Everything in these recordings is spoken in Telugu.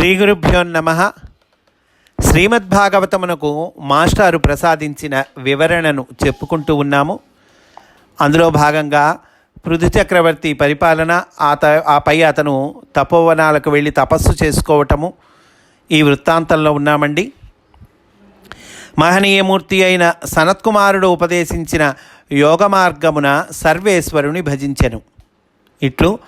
శ్రీ గురుభ్యో నమ. శ్రీమద్భాగవతమునకు మాస్టారు ప్రసాదించిన వివరణను చెప్పుకుంటూ ఉన్నాము. అందులో భాగంగా పృథు చక్రవర్తి పరిపాలన ఆ త ఆపై అతను తపోవనాలకు వెళ్ళి తపస్సు చేసుకోవటము ఈ వృత్తాంతంలో ఉన్నామండి. మహనీయమూర్తి అయిన సనత్కుమారుడు ఉపదేశించిన యోగ మార్గమున సర్వేశ్వరుని భజించెను. ఇట్లు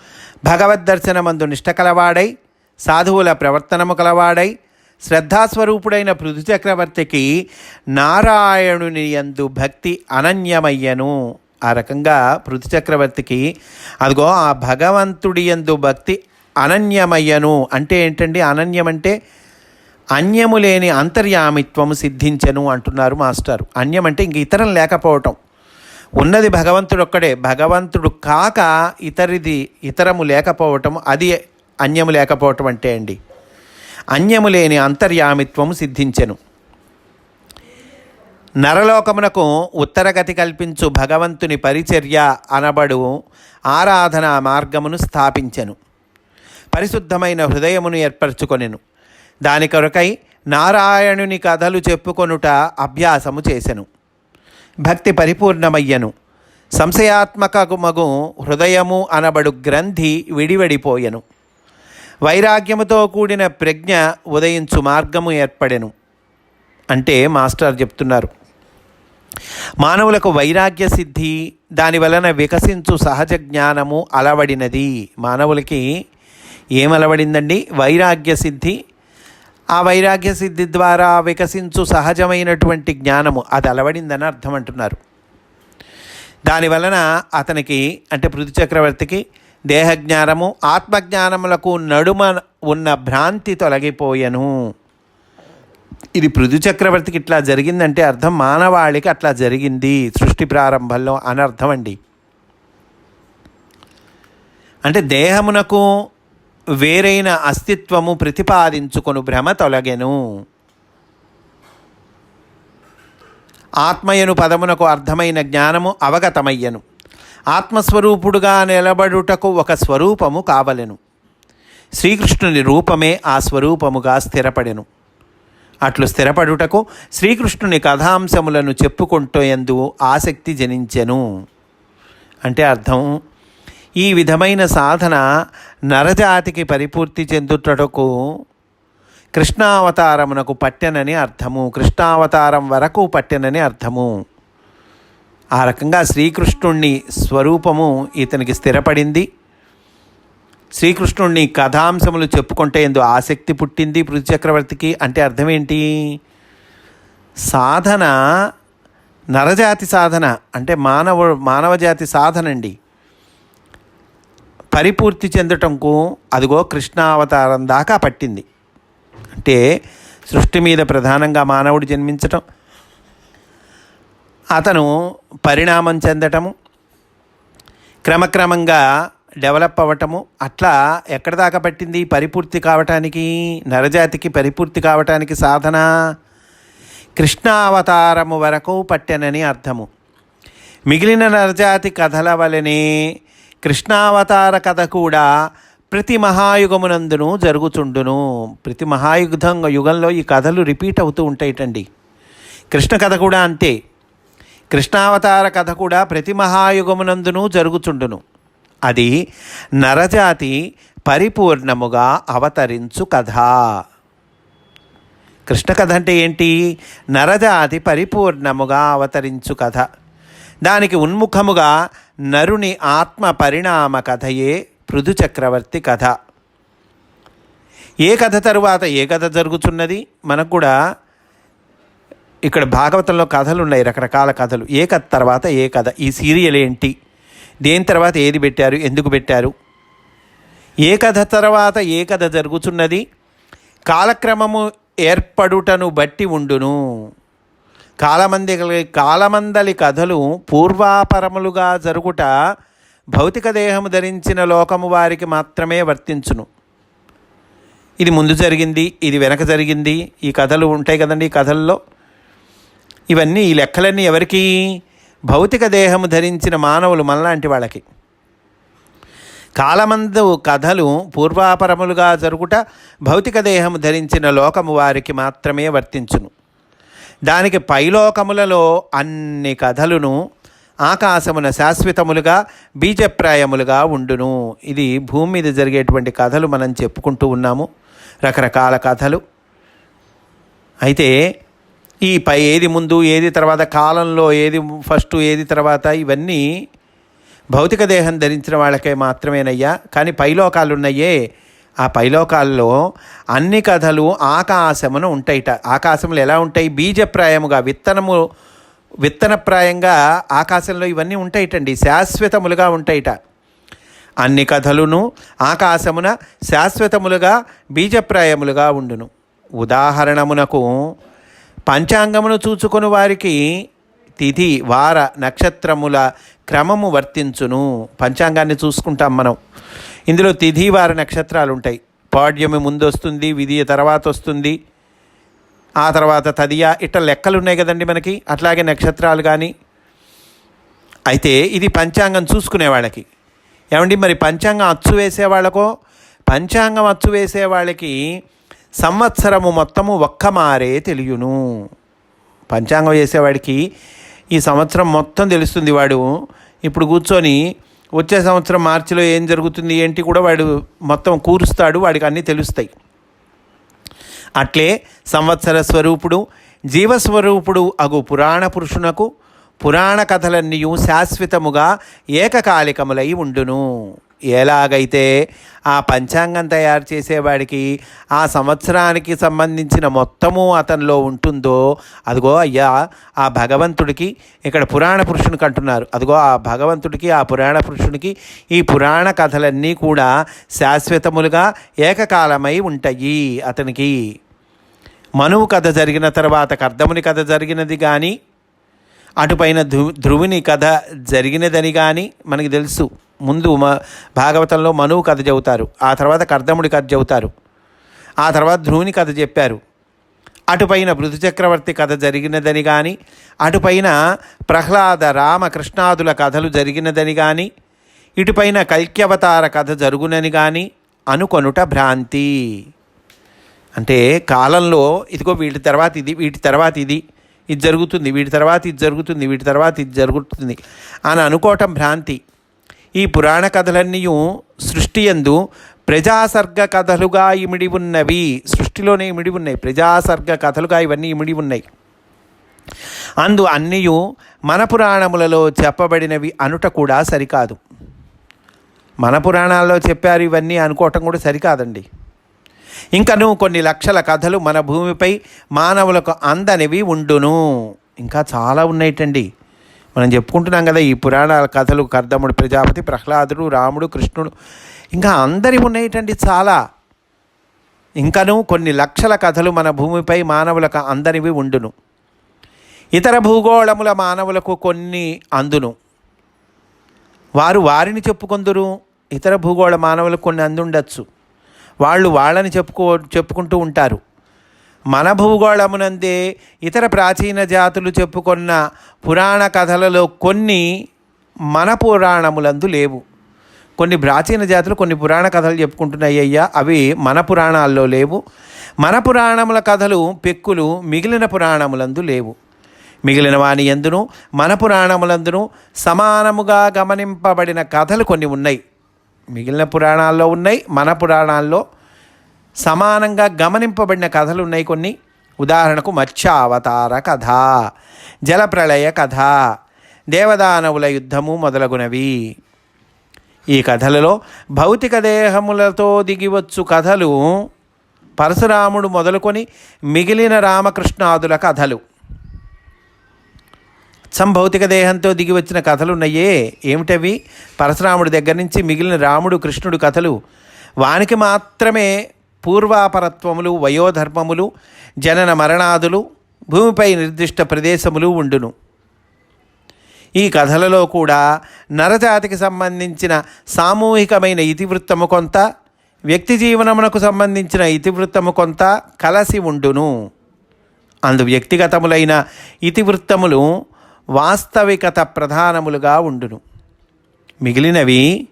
భగవద్దర్శనమందు నిష్ట కలవాడై సాధువుల ప్రవర్తనము కలవాడై శ్రద్ధాస్వరూపుడైన పృథు చక్రవర్తికి నారాయణుని యందు భక్తి అనన్యమయ్యను. ఆ రకంగా పృథు చక్రవర్తికి అదిగో ఆ భగవంతుడి యందు భక్తి అనన్యమయ్యను. అంటే ఏంటండి? అనన్యం అంటే అన్యము లేని అంతర్యామిత్వము సిద్ధించను అంటున్నారు మాస్టారు. అన్యం అంటే ఇంక ఇతరం లేకపోవటం. ఉన్నది భగవంతుడు ఒక్కడే భగవంతుడు కాక ఇతరిది ఇతరము లేకపోవటం. అది అన్యము లేకపోవటం అంటే అండి. అన్యము లేని అంతర్యామిత్వము సిద్ధించెను. నరలోకమునకు ఉత్తరగతి కల్పించు భగవంతుని పరిచర్య అనబడు ఆరాధన మార్గమును స్థాపించెను. పరిశుద్ధమైన హృదయమును ఏర్పరచుకొనెను. దాని కొరకై నారాయణుని కథలు చెప్పుకొనుట అభ్యాసము చేసెను. భక్తి పరిపూర్ణమయ్యను. సంశయాత్మకమగు హృదయము అనబడు గ్రంథి విడివడిపోయెను. వైరాగ్యముతో కూడిన ప్రజ్ఞ ఉదయించు మార్గము ఏర్పడెను. అంటే మాస్టర్ చెప్తున్నారు. మానవులకు వైరాగ్య సిద్ధి దాని వలన వికసించు సహజ జ్ఞానము అలవడినది. మానవులకి ఏం అలవడిందండి? వైరాగ్య సిద్ధి. ఆ వైరాగ్య సిద్ధి ద్వారా వికసించు సహజమైనటువంటి జ్ఞానము అది అలవడిందని అర్థం అంటున్నారు. దాని వలన అతనికి అంటే పృథు చక్రవర్తికి దేహజ్ఞానము ఆత్మజ్ఞానములకు నడుమ ఉన్న భ్రాంతి తొలగిపోయెను. ఇది పృథు చక్రవర్తికి ఇట్లా జరిగిందంటే అర్థం మానవాళికి అట్లా జరిగింది. సృష్టి ప్రారంభంలో అని అండి. అంటే దేహమునకు వేరైన అస్తిత్వము ప్రతిపాదించుకొను భ్రమ తొలగెను. ఆత్మయను పదమునకు అర్థమైన జ్ఞానము అవగతమయ్యను. ఆత్మస్వరూపుడుగా నిలబడుటకు ఒక స్వరూపము కావలెను. శ్రీకృష్ణుని రూపమే ఆ స్వరూపముగా స్థిరపడెను. అట్లు స్థిరపడుటకు శ్రీకృష్ణుని కథాంశములను చెప్పుకుంటూ ఆసక్తి జనించెను. అంటే అర్థం ఈ విధమైన సాధన నరజాతికి పరిపూర్తి చెందుటకు కృష్ణావతారమునకు పట్టెనని అర్థము కృష్ణావతారం వరకు పట్టెనని అర్థము. ఆ రకంగా శ్రీకృష్ణుణ్ణి స్వరూపము ఇతనికి స్థిరపడింది. శ్రీకృష్ణుణ్ణి కథాంశములు చెప్పుకుంటే ఎందు ఆసక్తి పుట్టింది పృథు చక్రవర్తికి అంటే అర్థం ఏంటి సాధన నరజాతి సాధన అంటే మానవ మానవజాతి సాధన అండి పరిపూర్తి చెందటంకు అదిగో కృష్ణావతారం దాకా పట్టింది. అంటే సృష్టి మీద ప్రధానంగా మానవుడు జన్మించటం అతను పరిణామం చెందటము క్రమక్రమంగా డెవలప్ అవ్వటము అట్లా ఎక్కడ దాకా పట్టింది? పరిపూర్తి కావటానికి నరజాతికి పరిపూర్తి కావటానికి సాధన కృష్ణావతారము వరకు పట్టెనని అర్థము. మిగిలిన నరజాతి కథల వలనే కృష్ణావతార కథ కూడా ప్రతి మహాయుగమునందును జరుగుచుండును. ప్రతి మహాయుగం యుగంలో ఈ కథలు రిపీట్ అవుతూ ఉంటాయిటండి. కృష్ణ కథ కూడా అంతే. కృష్ణావతార కథ కూడా ప్రతి మహాయుగమునందునూ జరుగుచుండును. అది నరజాతి పరిపూర్ణముగా అవతరించు కథ. కృష్ణ కథ అంటే ఏంటి? నరజాతి పరిపూర్ణముగా అవతరించు కథ. దానికి ఉన్ముఖముగా నరుని ఆత్మ పరిణామ కథయే పృథు చక్రవర్తి కథ. ఏ కథ తరువాత ఏ కథ జరుగుతున్నది మనకు కూడా ఇక్కడ భాగవతంలో కథలు ఉన్నాయి రకరకాల కథలు. ఏ కథ తర్వాత ఏ కథ? ఈ సీరియల్ ఏంటి? దేని తర్వాత ఏది పెట్టారు? ఎందుకు పెట్టారు? ఏ కథ తర్వాత ఏ కథ జరుగుతున్నది? కాలక్రమము ఏర్పడుటను బట్టి ఉండును. కాలమంది కాలమందలి కథలు పూర్వాపరములుగా జరుగుట భౌతిక దేహము ధరించిన లోకము వారికి మాత్రమే వర్తించును. ఇది ముందు జరిగింది ఇది వెనక జరిగింది. ఈ కథలు ఉంటాయి కదండి ఈ కథల్లో. ఇవన్నీ ఈ లెక్కలన్నీ ఎవరికి? భౌతిక దేహము ధరించిన మానవులు మనలాంటి వాళ్ళకి. కాలమందు కథలు పూర్వాపరములుగా జరుగుట భౌతిక దేహము ధరించిన లోకము వారికి మాత్రమే వర్తించును. దానికి పైలోకములలో అన్ని కథలను ఆకాశమున శాశ్వతములుగా బీజప్రాయములుగా ఉండును. ఇది భూమి మీద జరిగేటువంటి కథలు మనం చెప్పుకుంటూ ఉన్నాము. రకరకాల కథలు. అయితే ఈ పై ఏది ముందు ఏది తర్వాత కాలంలో ఏది ఫస్ట్ ఏది తర్వాత ఇవన్నీ భౌతిక దేహం ధరించిన వాళ్ళకే మాత్రమేనయ్యా. కానీ పైలోకాలు ఉన్నాయే ఆ పైలోకాల్లో అన్ని కథలు ఆకాశమున ఉంటాయిట. ఆకాశములు ఎలా ఉంటాయి? బీజప్రాయముగా విత్తనము విత్తనప్రాయంగా ఆకాశంలో ఇవన్నీ ఉంటాయిటండి. శాశ్వతములుగా ఉంటాయిట. అన్ని కథలును ఆకాశమున శాశ్వతములుగా బీజప్రాయములుగా ఉండును. ఉదాహరణమునకు పంచాంగమును చూచుకొని వారికి తిథి వార నక్షత్రముల క్రమము వర్తించును. పంచాంగాన్ని చూసుకుంటాం మనం. ఇందులో తిథి వార నక్షత్రాలు ఉంటాయి పాడ్యమి ముందు వస్తుంది విధియ తర్వాత వస్తుంది ఆ తర్వాత తదియ ఇట్లా లెక్కలు ఉన్నాయి కదండి మనకి. అట్లాగే నక్షత్రాలు కానీ అయితే ఇది పంచాంగం చూసుకునే వాళ్ళకి. ఏమండి మరి పంచాంగం అచ్చు వేసే వాళ్ళకో పంచాంగం అచ్చు వేసే వాళ్ళకి సంవత్సరము మొత్తము ఒక్క మారే తెలియను. పంచాంగం చేసేవాడికి ఈ సంవత్సరం మొత్తం తెలుస్తుంది వాడు. ఇప్పుడు కూర్చొని వచ్చే సంవత్సరం మార్చిలో ఏం జరుగుతుంది ఏంటి కూడా వాడు మొత్తం కూరుస్తాడు వాడికి అన్నీ తెలుస్తాయి. అట్లే సంవత్సర స్వరూపుడు జీవస్వరూపుడు అగు పురాణ పురుషునకు పురాణ కథలన్నీ శాశ్వతముగా ఏకకాలికములై ఉండును. ఎలాగైతే ఆ పంచాంగం తయారు చేసేవాడికి ఆ సంవత్సరానికి సంబంధించిన మొత్తము అతనిలో ఉంటుందో అదిగో అయ్యా ఆ భగవంతుడికి ఇక్కడ పురాణ పురుషునికి అంటున్నారు అదిగో ఆ భగవంతుడికి ఆ పురాణ పురుషునికి ఈ పురాణ కథలన్నీ కూడా శాశ్వతములుగా ఏకకాలమై ఉంటాయి అతనికి. మనువు కథ జరిగిన తర్వాత కర్దముని కథ జరిగినది కానీ అటుపైన ధ్రు ధ్రువుని కథ జరిగినదని కానీ మనకి తెలుసు. ముందు మ భాగవతంలో మనువు కథ చెబుతారు. ఆ తర్వాత కర్దముడి కథ చెబుతారు. ఆ తర్వాత ధ్రువుని కథ చెప్పారు. అటుపైన పృథు చక్రవర్తి కథ జరిగినదని కానీ అటుపైన ప్రహ్లాద రామకృష్ణాదుల కథలు జరిగినదని కానీ ఇటుపైన కల్క్యవతార కథ జరుగునని కానీ అనుకొనుట భ్రాంతి. అంటే కాలంలో ఇదిగో వీటి తర్వాత ఇది వీటి తర్వాత ఇది ఇది జరుగుతుంది వీటి తర్వాత ఇది జరుగుతుంది వీటి తర్వాత ఇది జరుగుతుంది అని అనుకోవటం భ్రాంతి. ఈ పురాణ కథలన్నీ సృష్టి ఎందు ప్రజాసర్గ కథలుగా ఇమిడి ఉన్నవి సృష్టిలోనే ఇమిడి ఉన్నాయి ప్రజాసర్గ కథలుగా ఇవన్నీ ఇమిడి ఉన్నాయి. అందు అన్నీ మన పురాణములలో చెప్పబడినవి అనుట కూడా సరికాదు. మన పురాణాల్లో చెప్పారు ఇవన్నీ అనుకోవటం కూడా సరికాదండి. ఇంకను కొన్ని లక్షల కథలు మన భూమిపై మానవులకు అందనివి ఉండును. ఇంకా చాలా ఉన్నాయిటండి. మనం చెప్పుకుంటున్నాం కదా ఈ పురాణాల కథలు కర్దముడు ప్రజాపతి ప్రహ్లాదుడు రాముడు కృష్ణుడు ఇంకా అందరి ఉన్నాయిటండి చాలా. ఇంకను కొన్ని లక్షల కథలు మన భూమిపై మానవులకు అందనివి ఉండును. ఇతర భూగోళముల మానవులకు కొన్ని అందును. వారు వారిని చెప్పుకొందురు ఇతర భూగోళ మానవులకు కొన్ని అందుండొచ్చు. వాళ్ళు వాళ్ళని చెప్పుకో చెప్పుకుంటూ ఉంటారు. మన భూగోళమునందే ఇతర ప్రాచీన జాతులు చెప్పుకున్న పురాణ కథలలో కొన్ని మన పురాణములందు లేవు. కొన్ని ప్రాచీన జాతులు కొన్ని పురాణ కథలు చెప్పుకుంటున్నాయి అయ్యా అవి మన పురాణాల్లో లేవు. మన పురాణముల కథలు పెక్కులు మిగిలిన పురాణములందు లేవు. మిగిలిన వాని ఎందును? మన పురాణములందును సమానముగా గమనింపబడిన కథలు కొన్ని ఉన్నాయి. మిగిలిన పురాణాల్లో ఉన్నాయి మన పురాణాల్లో సమానంగా గమనింపబడిన కథలు ఉన్నాయి కొన్ని. ఉదాహరణకు మత్స్యావతార కథ జలప్రళయ కథ దేవదానవుల యుద్ధము మొదలగునవి. ఈ కథలలో భౌతిక దేహములతో దిగివచ్చు కథలు పరశురాముడు మొదలుకొని మిగిలిన రామకృష్ణాదుల కథలు. సంభౌతిక దేహంతో దిగి వచ్చిన కథలు ఉన్నాయే ఏమిటవి? పరశురాముడి దగ్గర నుంచి మిగిలిన రాముడు కృష్ణుడు కథలు. వానికి మాత్రమే పూర్వాపరత్వములు వయోధర్మములు జనన మరణాదులు భూమిపై నిర్దిష్ట ప్రదేశములు ఉండును. ఈ కథలలో కూడా నరజాతికి సంబంధించిన సామూహికమైన ఇతివృత్తము కొంత వ్యక్తి జీవనమునకు సంబంధించిన ఇతివృత్తము కొంత కలసి ఉండును. అందు వ్యక్తిగతములైన ఇతివృత్తములు వాస్తవికత ప్రధానములుగా ఉండును. మిగిలినవి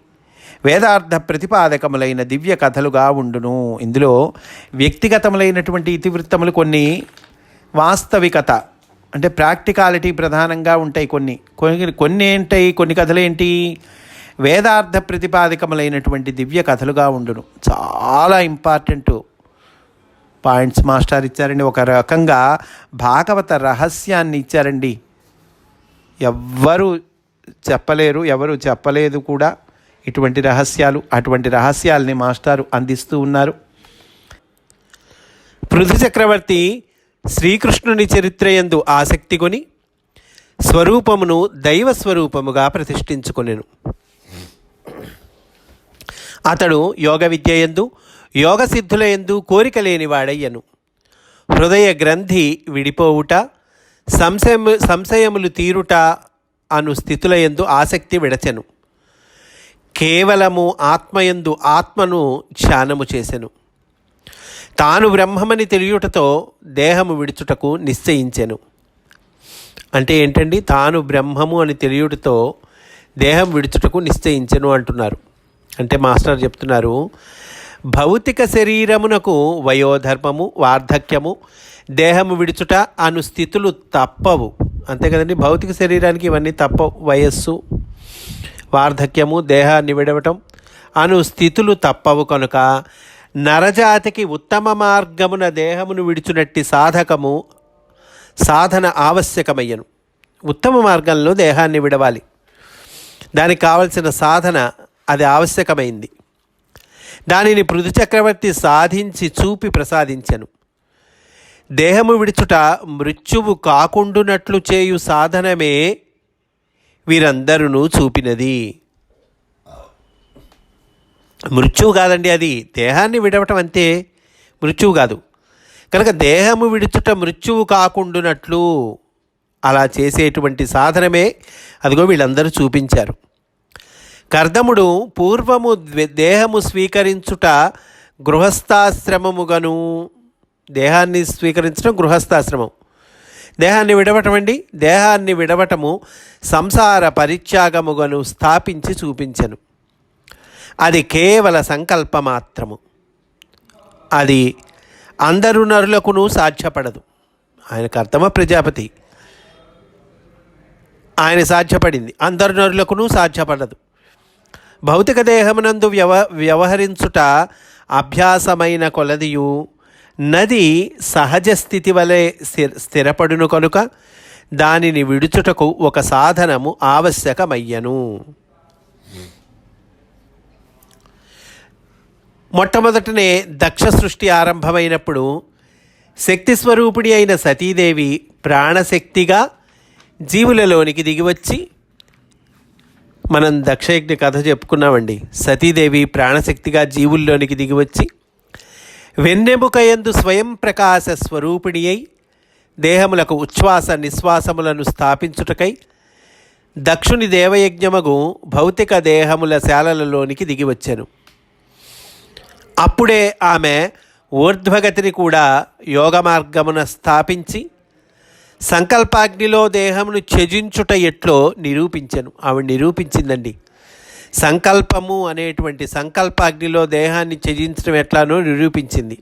వేదార్థ ప్రతిపాదకములైన దివ్య కథలుగా ఉండును. ఇందులో వ్యక్తిగతములైనటువంటి ఇతివృత్తములు కొన్ని వాస్తవికత అంటే ప్రాక్టికాలిటీ ప్రధానంగా ఉంటాయి కొన్ని. కొన్ని కొన్ని ఏంటాయి కొన్ని కథలు ఏంటి? వేదార్థ ప్రతిపాదకములైనటువంటి దివ్య కథలుగా ఉండును. చాలా ఇంపార్టెంట్ పాయింట్స్ మాస్టర్ ఇచ్చారండి. ఒక రకంగా భాగవత రహస్యాన్ని ఇచ్చారండి. ఎవ్వరు చెప్పలేరు ఎవరు చెప్పలేదు కూడా. ఇటువంటి రహస్యాలు అటువంటి రహస్యాల్ని మాస్టారు అందిస్తూ ఉన్నారు. పృథు చక్రవర్తి శ్రీకృష్ణుని చరిత్రయందు ఆసక్తి కొని స్వరూపమును దైవ స్వరూపముగా ప్రతిష్ఠించుకొనెను. అతడు యోగ విద్య ఎందు యోగ సిద్ధుల ఎందు కోరిక లేనివాడయ్యను హృదయ గ్రంథి విడిపోవుట సంశయము సంశయములు తీరుట అను స్థితుల ఎందు ఆసక్తి విడచెను. కేవలము ఆత్మయందు ఆత్మను ధ్యానము చేసెను. తాను బ్రహ్మమని తెలియుటతో దేహము విడుచుటకు నిశ్చయించెను. అంటే ఏంటండి? తాను బ్రహ్మము అని తెలియుటతో దేహం విడుచుటకు నిశ్చయించెను అంటున్నారు. అంటే మాస్టర్ చెప్తున్నారు భౌతిక శరీరమునకు వయోధర్మము వార్ధక్యము దేహము విడుచుట అను స్థితులు తప్పవు. అంతే కదండి? భౌతిక శరీరానికి ఇవన్నీ తప్పవు వయస్సు వార్ధక్యము దేహాన్ని విడవటం అను స్థితులు తప్పవు కనుక నరజాతికి ఉత్తమ మార్గమున దేహమును విడుచునట్టి సాధకము సాధన ఆవశ్యకమయ్యను. ఉత్తమ మార్గంలో దేహాన్ని విడవాలి. దానికి కావలసిన సాధన అది ఆవశ్యకమైంది. దానిని పృథు చక్రవర్తి సాధించి చూపి ప్రసాదించెను. దేహము విడుచుట మృత్యువు కాకుండునట్లు చేయు సాధనమే వీరందరూ చూపినది. మృత్యువు కాదండి అది. దేహాన్ని విడవటం అంతే. మృత్యువు కాదు. కనుక దేహము విడుచుట మృత్యువు కాకుండునట్లు అలా చేసేటువంటి సాధనమే అదిగో వీళ్ళందరూ చూపించారు. కర్దముడు పూర్వము దేహము స్వీకరించుట గృహస్థాశ్రమముగను దేహాన్ని స్వీకరించడం గృహస్థాశ్రమం. దేహాన్ని విడవటమండి? దేహాన్ని విడవటము సంసార పరిత్యాగముగను స్థాపించి చూపించెను. అది కేవల సంకల్ప మాత్రము అది అందరు నరులకును సాధ్యపడదు. ఆయనకు అర్థమ ప్రజాపతి? ఆయన సాధ్యపడింది. అందరు నరులకును సాధ్యపడదు. భౌతిక దేహమునందు వ్యవ వ్యవహరించుట అభ్యాసమైన కొలదియు నది సహజ స్థితి వలె స్థిరపడును కనుక దానిని విడుచుటకు ఒక సాధనము ఆవశ్యకమయ్యను. మొట్టమొదటనే దక్ష సృష్టి ఆరంభమైనప్పుడు శక్తి స్వరూపిణి అయిన సతీదేవి ప్రాణశక్తిగా జీవులలోనికి దిగివచ్చి మనం దక్షయజ్ఞ కథ చెప్పుకున్నామండి. సతీదేవి ప్రాణశక్తిగా జీవుల్లోనికి దిగివచ్చి వెన్నెముకయందు స్వయం ప్రకాశ స్వరూపిణి అయి దేహములకు ఉచ్ఛ్వాస నిశ్వాసములను స్థాపించుటకై దక్షుని దేవయజ్ఞమగు భౌతిక దేహముల శాలలలోనికి దిగివచ్చాను. అప్పుడే ఆమె ఊర్ధ్వగతిని కూడా యోగ మార్గమున స్థాపించి సంకల్పాగ్నిలో దేహమును త్యజించుట ఎట్లో నిరూపించను. ఆవిడ నిరూపించిందండి సంకల్పము అనేటువంటి సంకల్పాగ్నిలో దేహాన్ని త్యజించడం ఎట్లానో నిరూపించింది.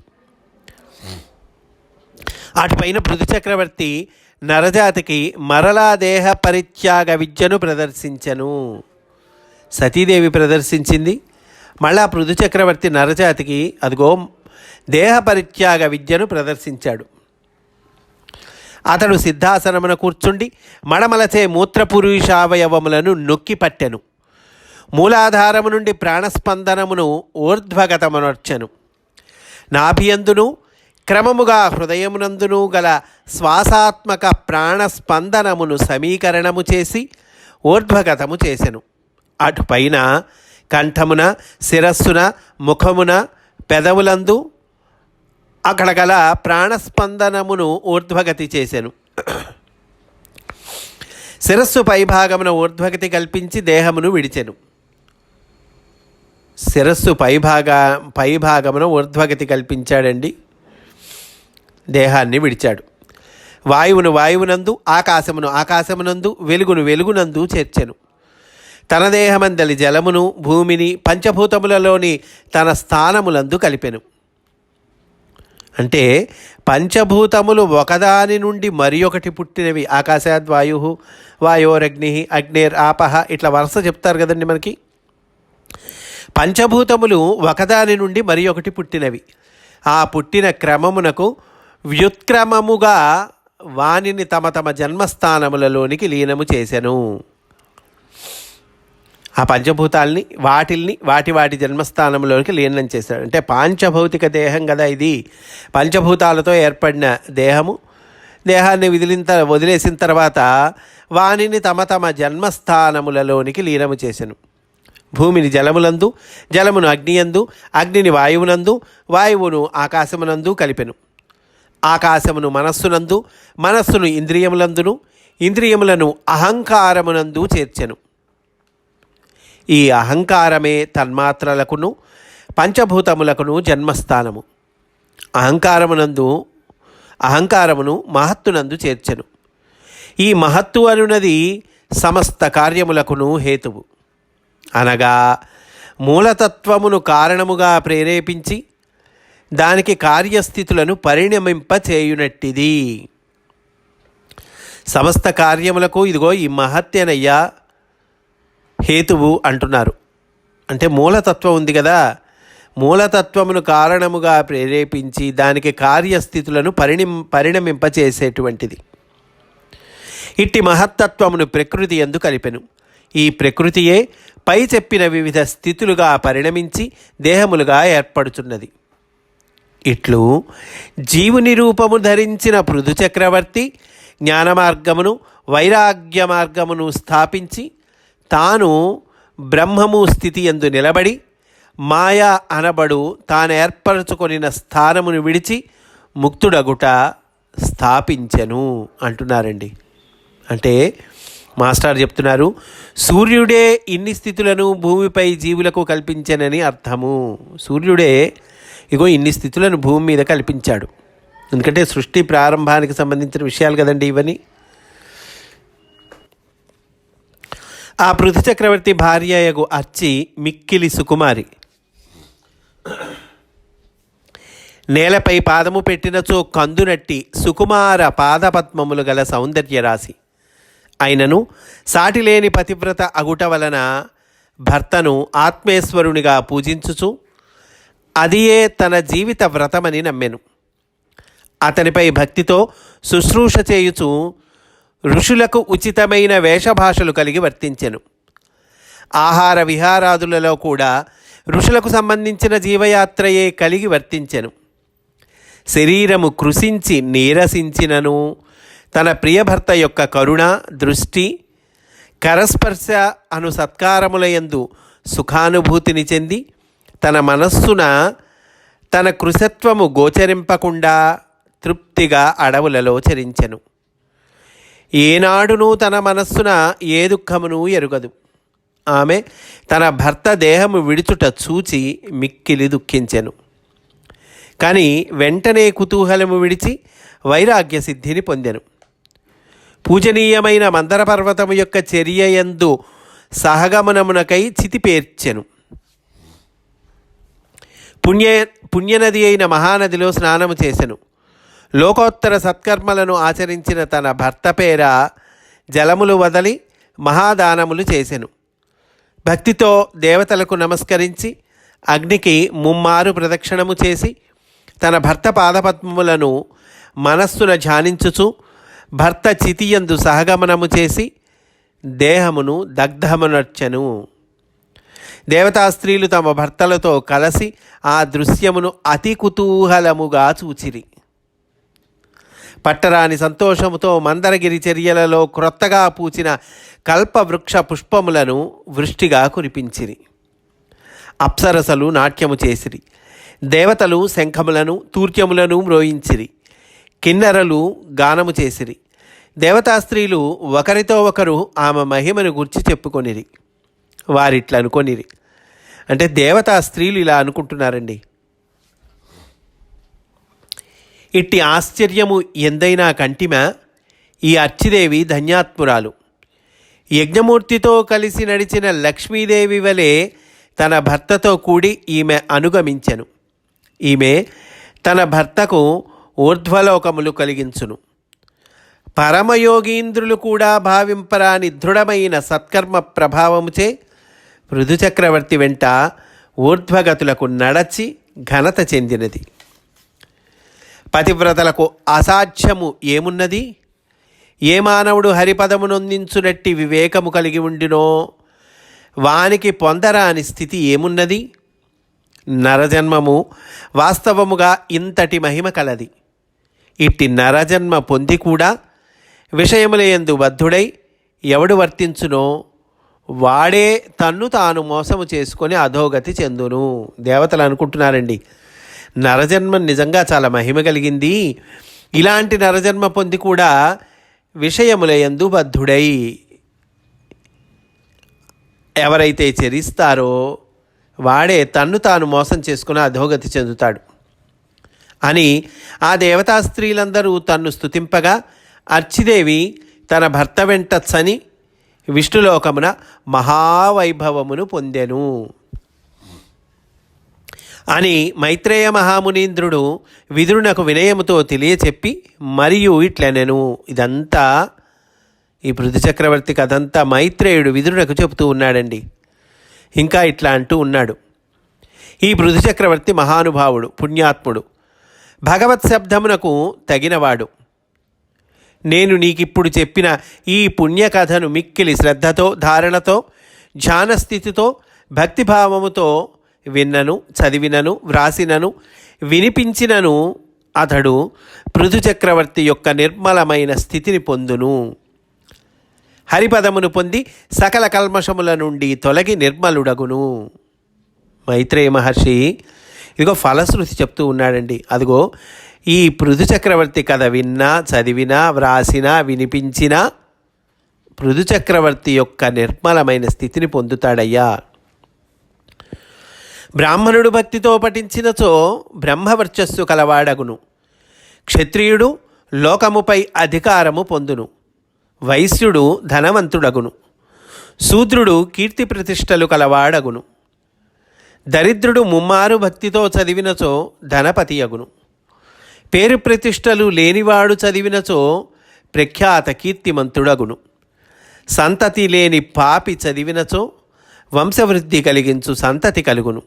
అటుపైన పృథు చక్రవర్తి నరజాతికి మరలా దేహ పరిత్యాగ విద్యను ప్రదర్శించను. సతీదేవి ప్రదర్శించింది. మళ్ళా పృథు చక్రవర్తి నరజాతికి అదిగో దేహ పరిత్యాగ విద్యను ప్రదర్శించాడు. అతడు సిద్ధాసనమున కూర్చుండి మడమలచే మూత్రపురుషావయవములను నొక్కి పట్టెను మూలాధారము నుండి ప్రాణస్పందనమును ఊర్ధ్వగతమనర్చెను. నాభియందును క్రమముగా హృదయమునందును గల శ్వాసాత్మక ప్రాణస్పందనమును సమీకరణము చేసి ఊర్ధ్వగతము చేసెను. అటుపైన కంఠమున శిరస్సున ముఖమున పెదవులందు అక్కడ గల ప్రాణస్పందనమును ఊర్ధ్వగతి చేసెను. శిరస్సు పైభాగమున ఊర్ధ్వగతి కల్పించి దేహమును విడిచెను. శిరస్సు పైభాగ పైభాగమున ఊర్ధ్వగతి కల్పించాడండి. దేహాన్ని విడిచాడు. వాయువును వాయువునందు ఆకాశమును ఆకాశమునందు వెలుగును వెలుగునందు చేర్చెను. తన దేహమందలి జలమును భూమిని పంచభూతములలోని తన స్థానములందు కలిపెను. అంటే పంచభూతములు ఒకదాని నుండి మరి ఒకటి పుట్టినవి. ఆకాశాద్వాయు వాయోరగ్ని అగ్నేర్ ఆపహ ఇట్లా వరుస చెప్తారు కదండి మనకి. పంచభూతములు ఒకదాని నుండి మరి ఒకటి పుట్టినవి. ఆ పుట్టిన క్రమమునకు వ్యుత్క్రమముగా వానిని తమ తమ జన్మస్థానములలోనికి లీనము చేసెను. ఆ పంచభూతాల్ని వాటిల్ని వాటి వాటి జన్మస్థానంలోకి లీనం చేశాడు. అంటే పాంచభౌతిక దేహం కదా ఇది. పంచభూతాలతో ఏర్పడిన దేహము. దేహాన్ని విదిలిన వదిలేసిన తర్వాత వానిని తమ తమ జన్మస్థానములలోనికి లీనము చేసెను. భూమిని జలములందు జలమును అగ్నియందు అగ్నిని వాయువునందు వాయువును ఆకాశమునందు కలిపెను. ఆకాశమును మనస్సునందు మనస్సును ఇంద్రియములందును ఇంద్రియములను అహంకారమునందు చేర్చెను. ఈ అహంకారమే తన్మాత్రలకును పంచభూతములకును జన్మస్థానము. అహంకారమునందు అహంకారమును మహత్తునందు చేర్చెను. ఈ మహత్తు అనున్నది సమస్త కార్యములకును హేతువు. అనగా మూలతత్వమును కారణముగా ప్రేరేపించి దానికి కార్యస్థితులను పరిణమింపచేయునట్టిది. సమస్త కార్యములకు ఇదిగో ఈ మహత్యనయ్యా హేతువు అంటున్నారు. అంటే మూలతత్వం ఉంది కదా. మూలతత్వమును కారణముగా ప్రేరేపించి దానికి కార్యస్థితులను పరిణిం పరిణమింపచేసేటువంటిది. ఇట్టి మహత్తత్వమును ప్రకృతి ఎందు కలిపెను. ఈ ప్రకృతియే పై చెప్పిన వివిధ స్థితులుగా పరిణమించి దేహములుగా ఏర్పడుచున్నది. ఇట్లు జీవుని రూపము ధరించిన పృథు చక్రవర్తి జ్ఞానమార్గమును వైరాగ్య మార్గమును స్థాపించి తాను బ్రహ్మము స్థితి ఎందు నిలబడి మాయా అనబడు తాను ఏర్పరచుకొనిన స్థానమును విడిచి ముక్తుడగుట స్థాపించెను అంటున్నారండి. అంటే మాస్టర్ చెప్తున్నారు సూర్యుడే ఇన్ని స్థితులను భూమిపై జీవులకు కల్పించనని అర్థము. సూర్యుడే ఇగో ఇన్ని స్థితులను భూమి మీద కల్పించాడు. ఎందుకంటే సృష్టి ప్రారంభానికి సంబంధించిన విషయాలు కదండి ఇవన్నీ ఆ పృథు చక్రవర్తి భార్యయగు అర్చి మిక్కిలి సుకుమారి. నేలపై పాదము పెట్టినచో కందునట్టి సుకుమార పాదపద్మములు గల సౌందర్యరాశి. అయినను సాటిలేని పతివ్రత అగుట వలన భర్తను ఆత్మేశ్వరునిగా పూజించుచు అదియే తన జీవిత వ్రతమని నమ్మెను. అతనిపై భక్తితో శుశ్రూష చేయుచు ఋషులకు ఉచితమైన వేషభాషలు కలిగి వర్తించెను. ఆహార విహారాదులలో కూడా ఋషులకు సంబంధించిన జీవయాత్రయే కలిగి వర్తించెను. శరీరము కృషించి నీరసించినను తన ప్రియభర్త యొక్క కరుణ దృష్టి కరస్పర్శ అను సత్కారములయందు సుఖానుభూతిని చెంది తన మనస్సున తన కృషత్వము గోచరింపకుండా తృప్తిగా అడవులలో చరించెను. ఏనాడునూ తన మనస్సున ఏ దుఃఖమును ఎరుగదు. ఆమె తన భర్త దేహము విడుచుట చూచి మిక్కిలి దుఃఖించెను. కానీ వెంటనే కుతూహలము విడిచి వైరాగ్య సిద్ధిని పొందెను. పూజనీయమైన మందరపర్వతము యొక్క చర్యయందు సహగమనమునకై చితిపేర్చెను. పుణ్య పుణ్యనది అయిన మహానదిలో స్నానము చేసెను. లోకోత్తర సత్కర్మలను ఆచరించిన తన భర్త పేర జలములు వదలి మహాదానములు చేసెను. భక్తితో దేవతలకు నమస్కరించి అగ్నికి ముమ్మారు ప్రదక్షిణము చేసి తన భర్త పాదపద్మములను మనస్సున ధ్యానించుచు భర్త చితియందు సహగమనము చేసి దేహమును దగ్ధమునర్చెను. దేవతా స్త్రీలు తమ భర్తలతో కలిసి ఆ దృశ్యమును అతి కుతూహలముగా చూచిరి. పట్టరాని సంతోషముతో మందరగిరి చర్యలలో క్రొత్తగా పూచిన కల్పవృక్ష పుష్పములను వృష్టిగా కురిపించిరి. అప్సరసలు నాట్యము చేసిరి. దేవతలు శంఖములను తూర్యములను మ్రోయించిరి. కిన్నెరలు గానము చేసిరి. దేవతా స్త్రీలు ఒకరితో ఒకరు ఆమె మహిమను గుర్చి చెప్పుకొనిరి. వారిట్లా అనుకొనిరి. అంటే దేవతా స్త్రీలు ఇలా అనుకుంటున్నారండి. ఇట్టి ఆశ్చర్యము ఎందైనా కంటిమ ఈ అర్చిదేవి ధన్యాత్మురాలు. యజ్ఞమూర్తితో కలిసి నడిచిన లక్ష్మీదేవి వలె తన భర్తతో కూడి ఈమె అనుగమించెను. ఈమె తన భర్తకు ఊర్ధ్వలోకములు కలిగించును. పరమయోగీంద్రులు కూడా భావింపరాని దృఢమైన సత్కర్మ ప్రభావముచే పృథు చక్రవర్తి వెంట ఊర్ధ్వగతులకు నడచి ఘనత చెందినది. పతివ్రతలకు అసాధ్యము ఏమున్నది? ఏ మానవుడు హరిపదమునొందించునట్టి వివేకము కలిగి ఉండినో? వానికి పొందరాని స్థితి ఏమున్నది? నరజన్మము వాస్తవముగా ఇంతటి మహిమ కలది. ఇట్టి నరజన్మ పొంది కూడా విషయములయందు బద్ధుడై ఎవడు వర్తించునో వాడే తన్ను తాను మోసము చేసుకొని అధోగతి చెందును. దేవతలు అనుకుంటున్నారండి నరజన్మ నిజంగా చాలా మహిమ కలిగింది. ఇలాంటి నరజన్మ పొంది కూడా విషయములయందు బద్ధుడై ఎవరైతే చరిస్తారో వాడే తన్ను తాను మోసం చేసుకుని అధోగతి చెందుతాడు. అని ఆ దేవతా స్త్రీలందరూ తన్ను స్తుతింపగా అర్చిదేవి తన భర్త వెంట చని విష్ణులోకమున మహావైభవమును పొందెను. అని మైత్రేయ మహామునీంద్రుడు విదురునకు వినయముతో తెలియచెప్పి మరియు ఇట్లనెను. ఇదంతా ఈ పృథు చక్రవర్తి కథంతా మైత్రేయుడు విదురునకు చెబుతూ ఉన్నాడండి. ఇంకా ఇట్లా అంటూ ఉన్నాడు. ఈ పృథు చక్రవర్తి మహానుభావుడు పుణ్యాత్ముడు. భగవత్ శబ్దమునకు తగినవాడు. నేను నీకిప్పుడు చెప్పిన ఈ పుణ్యకథను మిక్కిలి శ్రద్ధతో ధారణతో ధ్యానస్థితితో భక్తిభావముతో విన్నను చదివినను వ్రాసినను వినిపించినను అతడు పృథుచక్రవర్తి యొక్క నిర్మలమైన స్థితిని పొందును. హరిపదమును పొంది సకల కల్మషముల నుండి తొలగి నిర్మలుడగును. మైత్రేయ మహర్షి ఇదిగో ఫలశ్రుతి చెప్తూ ఉన్నాడండి. అదిగో ఈ పృథు చక్రవర్తి కథ విన్నా చదివినా వ్రాసినా వినిపించినా పృథు చక్రవర్తి యొక్క నిర్మలమైన స్థితిని పొందుతాడయ్యా. బ్రాహ్మణుడు భక్తితో పఠించినచో బ్రహ్మవర్చస్సు కలవాడగును. క్షత్రియుడు లోకముపై అధికారము పొందును. వైశ్యుడు ధనవంతుడగును. శూద్రుడు కీర్తి ప్రతిష్టలు కలవాడగును. దరిద్రుడు ముమ్మారు భక్తితో చదివినచో ధనపతి అగును. పేరు ప్రతిష్టలు లేనివాడు చదివినచో ప్రఖ్యాత కీర్తిమంతుడగును. సంతతి లేని పాపి చదివినచో వంశవృద్ధి కలిగించు సంతతి కలుగును.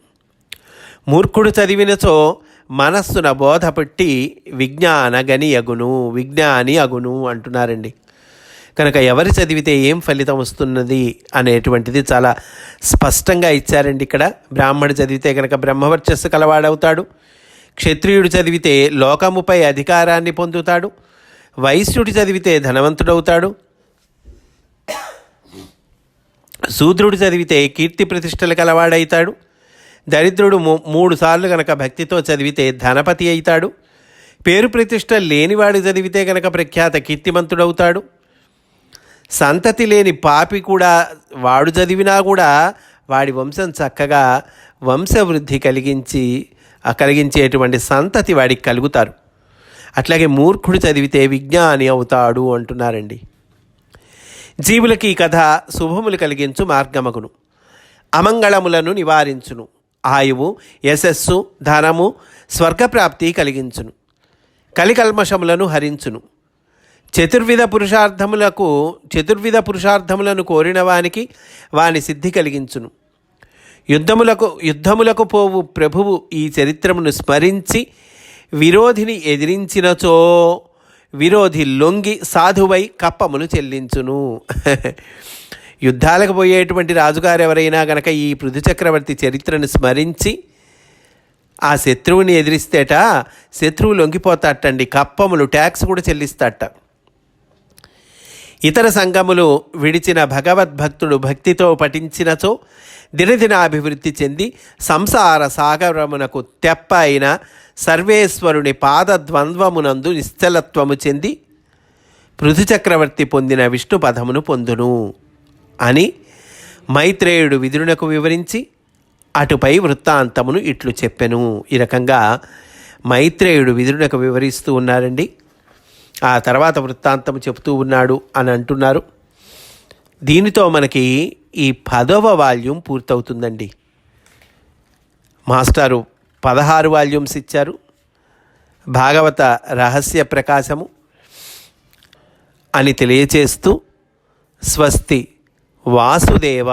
మూర్ఖుడు చదివినచో మనస్సున బోధపెట్టి విజ్ఞాన గని అగును విజ్ఞాని అగును అంటున్నారండి. కనుక ఎవరు చదివితే ఏం ఫలితం వస్తున్నది అనేటువంటిది చాలా స్పష్టంగా ఇచ్చారండి ఇక్కడ. బ్రాహ్మడు చదివితే కనుక బ్రహ్మవర్చస్సు కలవాడవుతాడు. క్షత్రియుడు చదివితే లోకముపై అధికారాన్ని పొందుతాడు. వైశ్యుడు చదివితే ధనవంతుడవుతాడు. శూద్రుడు చదివితే కీర్తి ప్రతిష్టలు కలవాడవుతాడు దరిద్రుడు మూడు సార్లు గనక భక్తితో చదివితే ధనపతి అవుతాడు పేరు ప్రతిష్ట లేనివాడు చదివితే గనక ప్రఖ్యాత కీర్తిమంతుడవుతాడు. సంతతి లేని పాపి కూడా వాడు చదివినా కూడా వాడి వంశం చక్కగా వంశవృద్ధి కలిగించి కలిగించేటువంటి సంతతి వాడికి కలుగుతారు. అట్లాగే మూర్ఖుడు చదివితే విజ్ఞాని అవుతాడు అంటున్నారండి. జీవులకి ఈ కథ శుభములు కలిగించు మార్గమగును. అమంగళములను నివారించును. ఆయువు యశస్సు ధనము స్వర్గప్రాప్తి కలిగించును. కలికల్మషములను హరించును. చతుర్విధ పురుషార్థములకు చతుర్విధ పురుషార్థములను కోరిన వానికి వాని సిద్ధి కలిగించును. యుద్ధములకు యుద్ధములకు పోవు ప్రభువు ఈ చరిత్రమును స్మరించి విరోధిని ఎదిరించినచో విరోధి లొంగి సాధువై కప్పములు చెల్లించును. యుద్ధాలకు పోయేటువంటి రాజుగారు ఎవరైనా గనక ఈ పృథు చక్రవర్తి చరిత్రను స్మరించి ఆ శత్రువుని ఎదిరిస్తేట శత్రువు లొంగిపోతాటండి కప్పములు ట్యాక్స్ కూడా చెల్లిస్తాట. ఇతర సంఘములు విడిచిన భగవద్భక్తుడు భక్తితో పఠించినచో దినదిన అభివృద్ధి చెంది సంసార సాగరమునకు తెప్ప అయిన సర్వేశ్వరుని పాదద్వంద్వమునందు నిశ్చలత్వము చెంది పృథుచక్రవర్తి పొందిన విష్ణు పదమును పొందును అని మైత్రేయుడు విదురునకు వివరించి అటుపై వృత్తాంతమును ఇట్లు చెప్పెను. ఈ రకంగా మైత్రేయుడు విదురునకు వివరిస్తూ ఉన్నారండి. ఆ తర్వాత వృత్తాంతం చెబుతూ ఉన్నాడు అని అంటున్నారు. దీనితో మనకి ఈ పదవ వాల్యూమ్ పూర్తవుతుందండి. మాస్టారు పదహారు వాల్యూమ్స్ ఇచ్చారు. భాగవత రహస్య ప్రకాశము అని తెలియచేస్తూ స్వస్తి వాసుదేవ